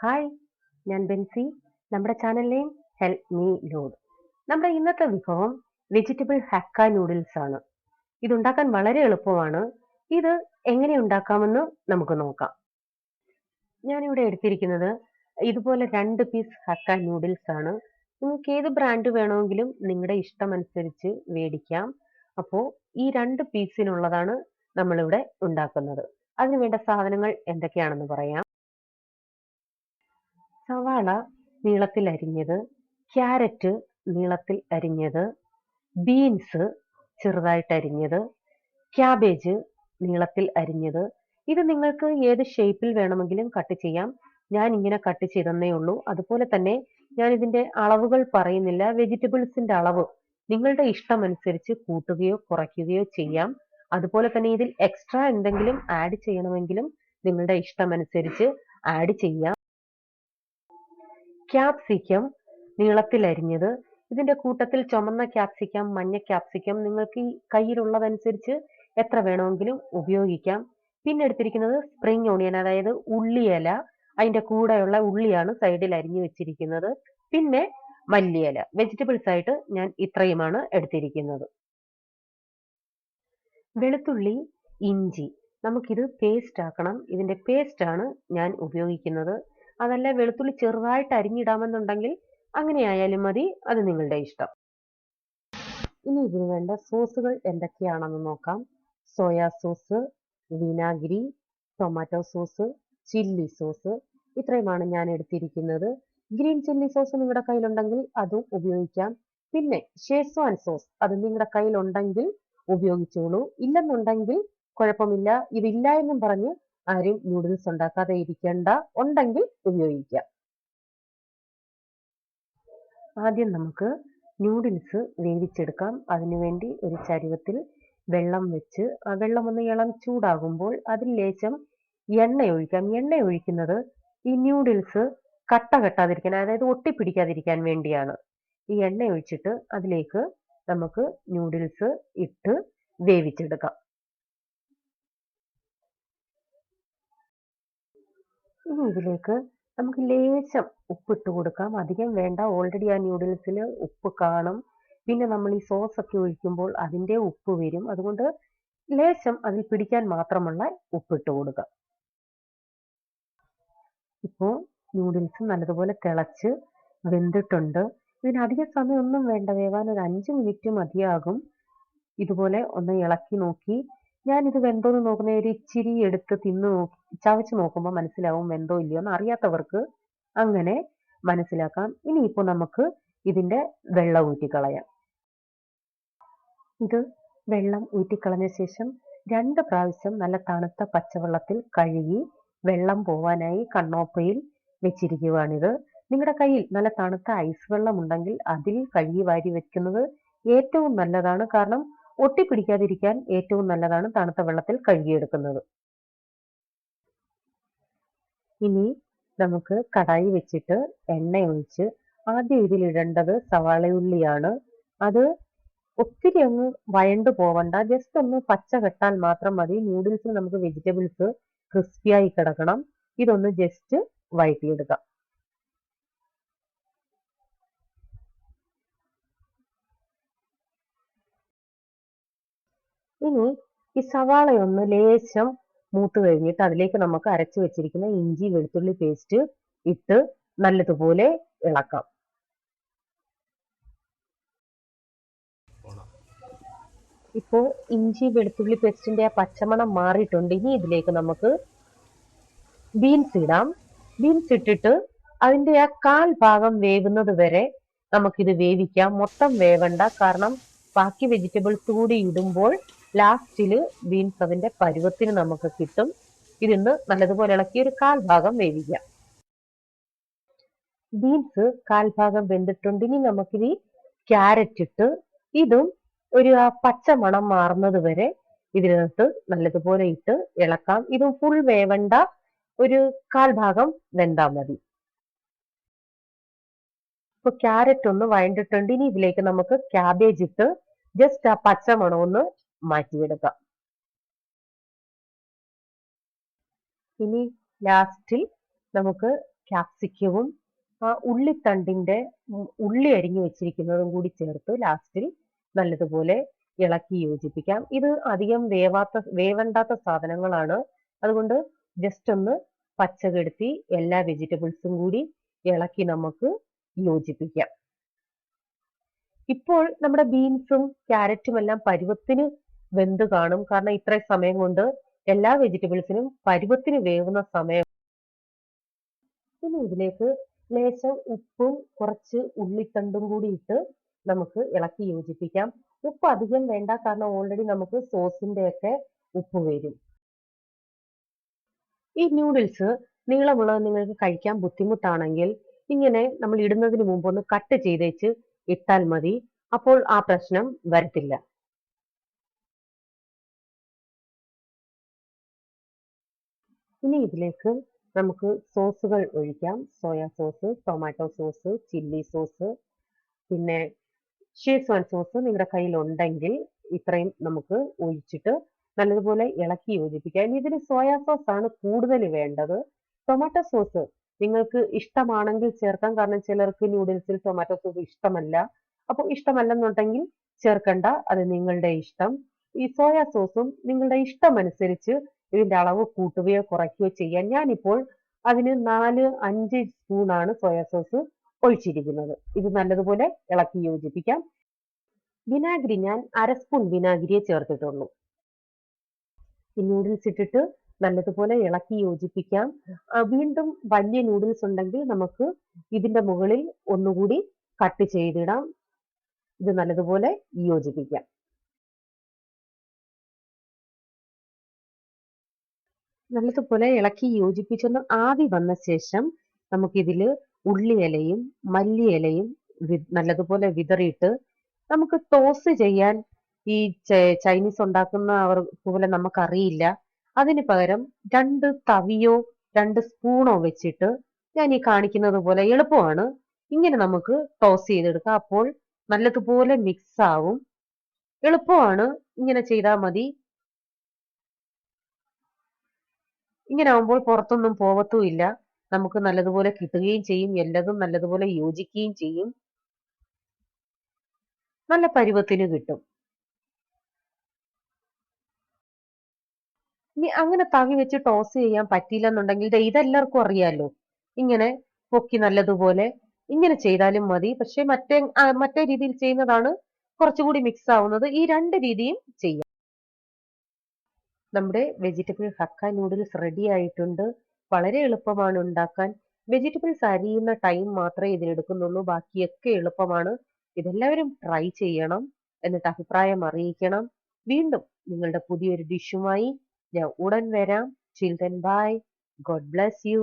Hi ഞാൻ ബെൻസി. നമ്മുടെ channel name help me lord നമ്മുടെ ഇന്നത്തെ വിഭവം വെജിറ്റബിൾ ഹക്ക നൂഡിൽസ് ആണ്. ഇതുണ്ടാക്കാൻ വളരെ എളുപ്പമാണ്. ഇത് എങ്ങനെ ഉണ്ടാക്കാമെന്ന് നമുക്ക് നോക്കാം. ഞാനിവിടെ എടുത്തിരിക്കുന്നത് ഇതുപോലെ രണ്ട് പീസ് ഹക്ക നൂഡിൽസ് ആണ്. നിങ്ങൾക്ക് ഏത് ബ്രാൻഡ് വേണമെങ്കിലും നിങ്ങളുടെ ഇഷ്ടമനുസരിച്ച് മേടിക്കാം അപ്പോൾ ഈ രണ്ട് പീസിനുള്ളതാണ് നമ്മളിവിടെ ഉണ്ടാക്കുന്നത്. അതിനുവേണ്ട സാധനങ്ങൾ എന്തൊക്കെയാണെന്ന് പറയാം. സവാള നീളത്തിൽ അരിഞ്ഞത് ക്യാരറ്റ് നീളത്തിൽ അരിഞ്ഞത് ബീൻസ് ചെറുതായിട്ട് അരിഞ്ഞത് ക്യാബേജ് നീളത്തിൽ അരിഞ്ഞത്. ഇത് നിങ്ങൾക്ക് ഏത് ഷേപ്പിൽ വേണമെങ്കിലും കട്ട് ചെയ്യാം. ഞാൻ ഇങ്ങനെ കട്ട് ചെയ്തെന്നേ ഉള്ളൂ. അതുപോലെ തന്നെ ഞാൻ ഇതിന്റെ അളവുകൾ പറയുന്നില്ല. വെജിറ്റബിൾസിന്റെ അളവ് നിങ്ങളുടെ ഇഷ്ടം അനുസരിച്ച് കൂട്ടുകയോ കുറയ്ക്കുകയോ ചെയ്യാം. അതുപോലെ തന്നെ ഇതിൽ എക്സ്ട്രാ എന്തെങ്കിലും ആഡ് ചെയ്യണമെങ്കിലും നിങ്ങളുടെ ഇഷ്ടമനുസരിച്ച് ആഡ് ചെയ്യാം. ക്യാപ്സിക്കം നീളത്തിലരിഞ്ഞത്. ഇതിന്റെ കൂട്ടത്തിൽ ചുമന്ന ക്യാപ്സിക്കം മഞ്ഞ ക്യാപ്സിക്കം നിങ്ങൾക്ക് ഈ കയ്യിലുള്ളതനുസരിച്ച് എത്ര വേണമെങ്കിലും ഉപയോഗിക്കാം. പിന്നെ എടുത്തിരിക്കുന്നത് സ്പ്രിംഗ് ഓണിയൻ അതായത് ഉള്ളിയില. അതിന്റെ കൂടെയുള്ള ഉള്ളിയാണ് സൈഡിൽ അരിഞ്ഞു വെച്ചിരിക്കുന്നത്. പിന്നെ മല്ലിയില. വെജിറ്റബിൾസ് ആയിട്ട് ഞാൻ ഇത്രയുമാണ് എടുത്തിരിക്കുന്നത്. വെളുത്തുള്ളി ഇഞ്ചി. നമുക്കിത് പേസ്റ്റ് ആക്കണം. ഇതിന്റെ പേസ്റ്റ് ആണ് ഞാൻ ഉപയോഗിക്കുന്നത്. അതല്ല വെളുത്തുള്ളി ചെറുതായിട്ട് അരിഞ്ഞിടാമെന്നുണ്ടെങ്കിൽ അങ്ങനെ ആയാലും മതി. അത് നിങ്ങളുടെ ഇഷ്ടം. ഇനി ഇതിന് വേണ്ട സോസുകൾ എന്തൊക്കെയാണെന്ന് നോക്കാം. സോയാ സോസ് വിനാഗിരി ടൊമാറ്റോ സോസ് ചില്ലി സോസ്. ഇത്രയുമാണ് ഞാൻ എടുത്തിരിക്കുന്നത്. ഗ്രീൻ ചില്ലി സോസ് നിങ്ങളുടെ കയ്യിലുണ്ടെങ്കിൽ അതും ഉപയോഗിക്കാം. പിന്നെ ഷേസ്വാൻ സോസ് അത് നിങ്ങളുടെ കയ്യിലുണ്ടെങ്കിൽ ഉപയോഗിച്ചോളൂ. ഇല്ലെന്നുണ്ടെങ്കിൽ കുഴപ്പമില്ല. ഇതില്ല എന്നും പറഞ്ഞ് ആരും നൂഡിൽസ് ഉണ്ടാക്കാതെ ഇരിക്കേണ്ട ഉണ്ടെങ്കിൽ ഉപയോഗിക്കാം. ആദ്യം നമുക്ക് നൂഡിൽസ് വേവിച്ചെടുക്കാം. അതിനുവേണ്ടി ഒരു ചരുവത്തിൽ വെള്ളം വെച്ച് ആ വെള്ളം ഒന്ന് ഇളം ചൂടാകുമ്പോൾ അതിൽ ലേശം എണ്ണ ഒഴിക്കാം. എണ്ണ ഒഴിക്കുന്നത് ഈ ന്യൂഡിൽസ് കട്ട കെട്ടാതിരിക്കാൻ അതായത് ഒട്ടിപ്പിടിക്കാതിരിക്കാൻ വേണ്ടിയാണ്. ഈ എണ്ണ ഒഴിച്ചിട്ട് അതിലേക്ക് നമുക്ക് ന്യൂഡിൽസ് ഇട്ട് വേവിച്ചെടുക്കാം. ഇനി ഇതിലേക്ക് നമുക്ക് ലേശം ഉപ്പിട്ട് കൊടുക്കാം. അധികം വേണ്ട. ഓൾറെഡി ആ ന്യൂഡിൽസിൽ ഉപ്പ് കാണും. പിന്നെ നമ്മൾ ഈ സോസ് ഒക്കെ ഒഴിക്കുമ്പോൾ അതിന്റെ ഉപ്പ് വരും. അതുകൊണ്ട് ലേശം അതിൽ പിടിക്കാൻ മാത്രമുള്ള ഉപ്പിട്ട് കൊടുക്കാം. ഇപ്പോൾ ന്യൂഡിൽസ് നല്ലതുപോലെ തിളച്ച് വെന്തിട്ടുണ്ട്. ഇതിന് അധിക സമയമൊന്നും വേണ്ട. വേവാൻ ഒരു അഞ്ച് മിനിറ്റ് മതിയാകും. ഇതുപോലെ ഒന്ന് ഇളക്കി നോക്കി. ഞാൻ ഇത് വെന്തോന്ന് നോക്കുന്ന ഒരു ഇച്ചിരി എടുത്ത് തിന്ന് നോക്കി ചവച്ച് നോക്കുമ്പോൾ മനസ്സിലാവും വെന്തോ ഇല്ലയോ എന്ന് അറിയാത്തവർക്ക് അങ്ങനെ മനസ്സിലാക്കാം. ഇനിയിപ്പോൾ നമുക്ക് ഇതിന്റെ വെള്ളം ഊറ്റിക്കളയാം. ഇത് വെള്ളം ഊറ്റിക്കളഞ്ഞ ശേഷം രണ്ട് പ്രാവശ്യം നല്ല തണുത്ത പച്ചവെള്ളത്തിൽ കഴുകി വെള്ളം പോവാനായി കണ്ണോപ്പയിൽ വെച്ചിരിക്കുവാണിത്. നിങ്ങളുടെ കയ്യിൽ നല്ല തണുത്ത ഐസ് വെള്ളം ഉണ്ടെങ്കിൽ അതിൽ കഴുകി വാരി വെക്കുന്നത് ഏറ്റവും നല്ലതാണ്. കാരണം ഒട്ടിപ്പിടിക്കാതിരിക്കാൻ ഏറ്റവും നല്ലതാണ് തണുത്ത വെള്ളത്തിൽ കഴുകിയെടുക്കുന്നത്. ഇനി നമുക്ക് കടായി വെച്ചിട്ട് എണ്ണ ഒഴിച്ച് ആദ്യം ഇതിലിടേണ്ടത് സവാളയുള്ളിയാണ്. അത് ഒത്തിരി അങ്ങ് വയണ്ടു പോവണ്ട. ജസ്റ്റ് ഒന്ന് പച്ച കെട്ടാൽ മാത്രം മതി. നൂഡിൽസിൽ നമുക്ക് വെജിറ്റബിൾസ് ക്രിസ്പിയായി കിടക്കണം. ഇതൊന്ന് ജസ്റ്റ് വഴറ്റിയെടുക്കാം. ഇനി ഈ സവാളയൊന്ന് ലേശം മൂത്ത് കഴിഞ്ഞിട്ട് അതിലേക്ക് നമുക്ക് അരച്ചു വെച്ചിരിക്കുന്ന ഇഞ്ചി വെളുത്തുള്ളി പേസ്റ്റ് ഇട്ട് നല്ലതുപോലെ ഇളക്കാം. ഇപ്പോ ഇഞ്ചി വെളുത്തുള്ളി പേസ്റ്റിന്റെ ആ പച്ചമണം മാറിയിട്ടുണ്ട്. ഇനി ഇതിലേക്ക് നമുക്ക് ബീൻസ് ഇടാം. ബീൻസ് ഇട്ടിട്ട് അതിന്റെ ആ കാൽ ഭാഗം വേവുന്നത് വരെ നമുക്കിത് വേവിക്കാം. മൊത്തം വേവണ്ട കാരണം ബാക്കി വെജിറ്റബിൾസ് കൂടി ഇടുമ്പോൾ ലാസ്റ്റിൽ ബീൻസ് അതിന്റെ പരുവത്തിന് നമുക്ക് കിട്ടും. ഇതിന്ന് നല്ലതുപോലെ ഇളക്കി ഒരു കാൽഭാഗം വേവിക്കാം. ബീൻസ് കാൽഭാഗം വെന്തിട്ടുണ്ട്. ഇനി നമുക്കിനി ക്യാരറ്റ് ഇട്ട് ഇതും ഒരു ആ പച്ച മണം മാറുന്നത് വരെ ഇതിനകത്ത് നല്ലതുപോലെ ഇട്ട് ഇളക്കാം. ഇതും ഫുൾ വേവണ്ട ഒരു കാൽഭാഗം വെന്താൽ മതി. ഇപ്പൊ ക്യാരറ്റ് ഒന്ന് വഴണ്ടിട്ടുണ്ട്. ഇനി ഇതിലേക്ക് നമുക്ക് ക്യാബേജ് ഇട്ട് ജസ്റ്റ് ആ പച്ച മണം ഒന്ന് മാറ്റിയെടുക്കാം. ഇനി ലാസ്റ്റിൽ നമുക്ക് ക്യാപ്സിക്കവും ഉള്ളിത്തണ്ടിന്റെ ഉള്ളി അരിഞ്ഞു വെച്ചിരിക്കുന്നതും കൂടി ചേർത്ത് ലാസ്റ്റിൽ നല്ലതുപോലെ ഇളക്കി യോജിപ്പിക്കാം. ഇത് അധികം വേവാത്ത വേവണ്ടാത്ത സാധനങ്ങളാണ്. അതുകൊണ്ട് ജസ്റ്റ് ഒന്ന് പച്ചകെടുത്തി എല്ലാ വെജിറ്റബിൾസും കൂടി ഇളക്കി നമുക്ക് യോജിപ്പിക്കാം. ഇപ്പോൾ നമ്മുടെ ബീൻസും ക്യാരറ്റും എല്ലാം പരുവത്തിന് വെന്ത് കാണും. കാരണം ഇത്ര സമയം കൊണ്ട് എല്ലാ വെജിറ്റബിൾസിനും പരുവത്തിന് വേവുന്ന സമയം. ഇനി ഇതിലേക്ക് ലേശം ഉപ്പും കുറച്ച് ഉള്ളിത്തണ്ടും കൂടി ഇട്ട് നമുക്ക് ഇളക്കി യോജിപ്പിക്കാം. ഉപ്പ് അധികം വേണ്ട കാരണം ഓൾറെഡി നമുക്ക് സോസിന്റെ ഒക്കെ ഉപ്പ് വരും. ഈ ന്യൂഡിൽസ് നീളമുള്ളത് നിങ്ങൾക്ക് കഴിക്കാൻ ബുദ്ധിമുട്ടാണെങ്കിൽ ഇങ്ങനെ നമ്മൾ ഇടുന്നതിന് മുമ്പ് ഒന്ന് കട്ട് ചെയ്തേച്ച് ഇട്ടാൽ മതി. അപ്പോൾ ആ പ്രശ്നം വരത്തില്ല. ഇനി ഇതിലേക്ക് നമുക്ക് സോസുകൾ ഒഴിക്കാം. Soya sauce tomato sauce chilli sauce പിന്നെ ഷേസ്വാൻ സോസ് നിങ്ങളുടെ കയ്യിൽ ഉണ്ടെങ്കിൽ ഇത്രയും നമുക്ക് ഒഴിച്ചിട്ട് നല്ലതുപോലെ ഇളക്കി യോജിപ്പിക്കാം. ഇനി ഇതിന് സോയ സോസ് ആണ് കൂടുതൽ വേണ്ടത്. ടൊമാറ്റോ സോസ് നിങ്ങൾക്ക് ഇഷ്ടമാണെങ്കിൽ ചേർക്കാം. കാരണം ചിലർക്ക് നൂഡിൽസിൽ ടൊമാറ്റോ സോസ് ഇഷ്ടമല്ല. അപ്പോൾ ഇഷ്ടമല്ലെന്നുണ്ടെങ്കിൽ ചേർക്കണ്ട. അത് നിങ്ങളുടെ ഇഷ്ടം. ഈ സോയ സോസും നിങ്ങളുടെ ഇഷ്ടമനുസരിച്ച് ഇതിന്റെ അളവ് കൂട്ടുകയോ കുറയ്ക്കുകയോ ചെയ്യാൻ ഞാനിപ്പോൾ അതിന് നാല് അഞ്ച് സ്പൂണാണ് സോയാ സോസ് ഒഴിച്ചിരിക്കുന്നത്. ഇത് നല്ലതുപോലെ ഇളക്കി യോജിപ്പിക്കാം. വിനാഗിരി ഞാൻ അര സ്പൂൺ വിനാഗിരിയെ ചേർത്തിട്ടുള്ളൂ. നൂഡിൽസ് ഇട്ടിട്ട് നല്ലതുപോലെ ഇളക്കി യോജിപ്പിക്കാം. വീണ്ടും വലിയ നൂഡിൽസ് ഉണ്ടെങ്കിൽ നമുക്ക് ഇതിന്റെ മുകളിൽ ഒന്നുകൂടി കട്ട് ചെയ്തിടാം. ഇത് നല്ലതുപോലെ യോജിപ്പിക്കാം. നല്ലതുപോലെ ഇളക്കി യോജിപ്പിച്ചൊന്ന് ആവി വന്ന ശേഷം നമുക്കിതിൽ ഉള്ളിയിലയും മല്ലിയിലയും നല്ലതുപോലെ വിതറിയിട്ട് നമുക്ക് ടോസ് ചെയ്യാൻ ഈ ചൈനീസ് ഉണ്ടാക്കുന്ന അവർ പോലെ നമുക്കറിയില്ല. അതിന് പകരം രണ്ട് തവിയോ രണ്ട് സ്പൂണോ വെച്ചിട്ട് ഞാൻ ഈ കാണിക്കുന്നത് പോലെ എളുപ്പമാണ്. ഇങ്ങനെ നമുക്ക് ടോസ് ചെയ്തെടുക്കാം. അപ്പോൾ നല്ലതുപോലെ മിക്സ് ആവും. എളുപ്പമാണ്. ഇങ്ങനെ ചെയ്താൽ മതി. ഇങ്ങനെ ആവുമ്പോൾ പുറത്തൊന്നും പോവത്തുമില്ല. നമുക്ക് നല്ലതുപോലെ കിട്ടുകയും ചെയ്യും എല്ലാതും നല്ലതുപോലെ യോജിക്കുകയും ചെയ്യും. നല്ല പരുവത്തിന് കിട്ടും. ഇനി അങ്ങനെ തവി വെച്ച് ടോസ് ചെയ്യാൻ പറ്റിയില്ല എന്നുണ്ടെങ്കിൽ ഇതെല്ലാവർക്കും അറിയാലോ. ഇങ്ങനെ പൊക്കി നല്ലതുപോലെ ഇങ്ങനെ ചെയ്താലും മതി. പക്ഷെ മറ്റേ മറ്റേ രീതിയിൽ ചെയ്യുന്നതാണ് കുറച്ചുകൂടി മിക്സ് ആവുന്നത്. ഈ രണ്ട് രീതിയും ചെയ്യാം. നമ്മുടെ വെജിറ്റബിൾ ഹക്ക നൂഡിൽസ് റെഡി ആയിട്ടുണ്ട്. വളരെ എളുപ്പമാണ് ഉണ്ടാക്കാൻ. വെജിറ്റബിൾസ് അരിയുന്ന ടൈം മാത്രമേ ഇതിനെടുക്കുന്നുള്ളൂ ബാക്കിയൊക്കെ എളുപ്പമാണ്. ഇതെല്ലാവരും ട്രൈ ചെയ്യണം എന്നിട്ട് അഭിപ്രായം അറിയിക്കണം. വീണ്ടും നിങ്ങളുടെ പുതിയൊരു ഡിഷുമായി ഞാൻ ഉടൻ വരാം. Children bye God bless you